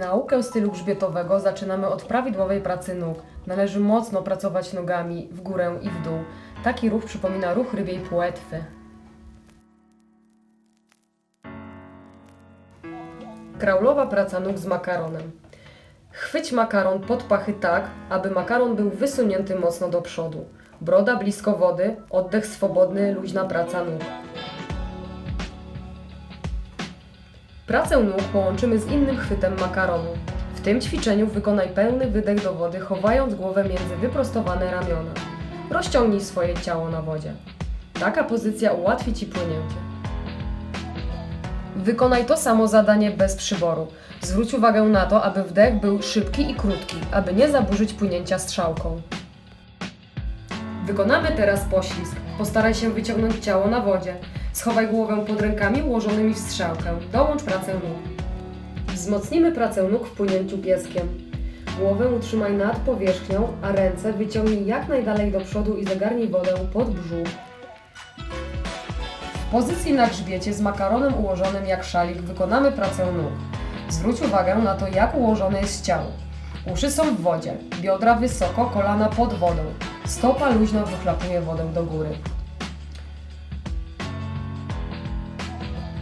Naukę stylu grzbietowego zaczynamy od prawidłowej pracy nóg. Należy mocno pracować nogami w górę i w dół. Taki ruch przypomina ruch rybiej płetwy. Kraulowa praca nóg z makaronem. Chwyć makaron pod pachy tak, aby makaron był wysunięty mocno do przodu. Broda blisko wody, oddech swobodny, luźna praca nóg. Pracę nóg połączymy z innym chwytem makaronu. W tym ćwiczeniu wykonaj pełny wydech do wody, chowając głowę między wyprostowane ramiona. Rozciągnij swoje ciało na wodzie. Taka pozycja ułatwi Ci płynięcie. Wykonaj to samo zadanie bez przyboru. Zwróć uwagę na to, aby wdech był szybki i krótki, aby nie zaburzyć płynięcia strzałką. Wykonamy teraz poślizg. Postaraj się wyciągnąć ciało na wodzie. Schowaj głowę pod rękami ułożonymi w strzałkę. Dołącz pracę nóg. Wzmocnimy pracę nóg w płynięciu pieskiem. Głowę utrzymaj nad powierzchnią, a ręce wyciągnij jak najdalej do przodu i zagarnij wodę pod brzuch. W pozycji na grzbiecie z makaronem ułożonym jak szalik wykonamy pracę nóg. Zwróć uwagę na to, jak ułożone jest ciało. Uszy są w wodzie, biodra wysoko, kolana pod wodą. Stopa luźno wychlapuje wodę do góry.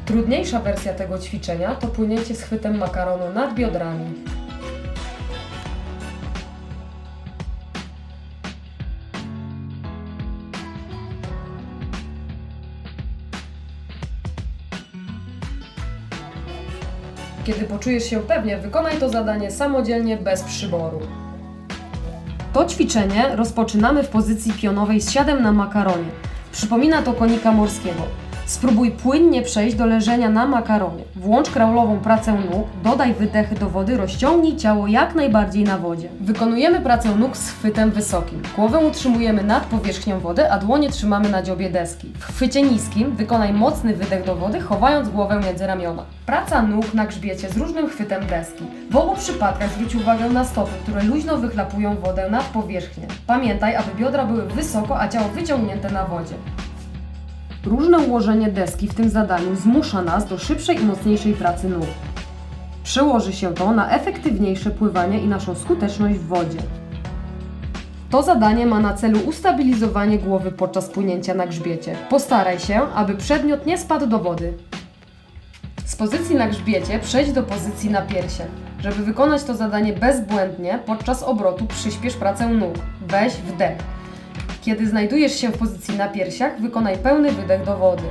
Trudniejsza wersja tego ćwiczenia to płynięcie z chwytem makaronu nad biodrami. Kiedy poczujesz się pewnie, wykonaj to zadanie samodzielnie bez przyboru. To ćwiczenie rozpoczynamy w pozycji pionowej z siadem na makaronie. Przypomina to konika morskiego. Spróbuj płynnie przejść do leżenia na makaronie. Włącz kraulową pracę nóg, dodaj wydechy do wody, rozciągnij ciało jak najbardziej na wodzie. Wykonujemy pracę nóg z chwytem wysokim. Głowę utrzymujemy nad powierzchnią wody, a dłonie trzymamy na dziobie deski. W chwycie niskim wykonaj mocny wydech do wody, chowając głowę między ramiona. Praca nóg na grzbiecie z różnym chwytem deski. W obu przypadkach zwróć uwagę na stopy, które luźno wychlapują wodę nad powierzchnię. Pamiętaj, aby biodra były wysoko, a ciało wyciągnięte na wodzie. Różne ułożenie deski w tym zadaniu zmusza nas do szybszej i mocniejszej pracy nóg. Przełoży się to na efektywniejsze pływanie i naszą skuteczność w wodzie. To zadanie ma na celu ustabilizowanie głowy podczas płynięcia na grzbiecie. Postaraj się, aby przedmiot nie spadł do wody. Z pozycji na grzbiecie przejdź do pozycji na piersiach. Żeby wykonać to zadanie bezbłędnie, podczas obrotu przyspiesz pracę nóg. Weź wdech. Kiedy znajdujesz się w pozycji na piersiach, wykonaj pełny wydech do wody.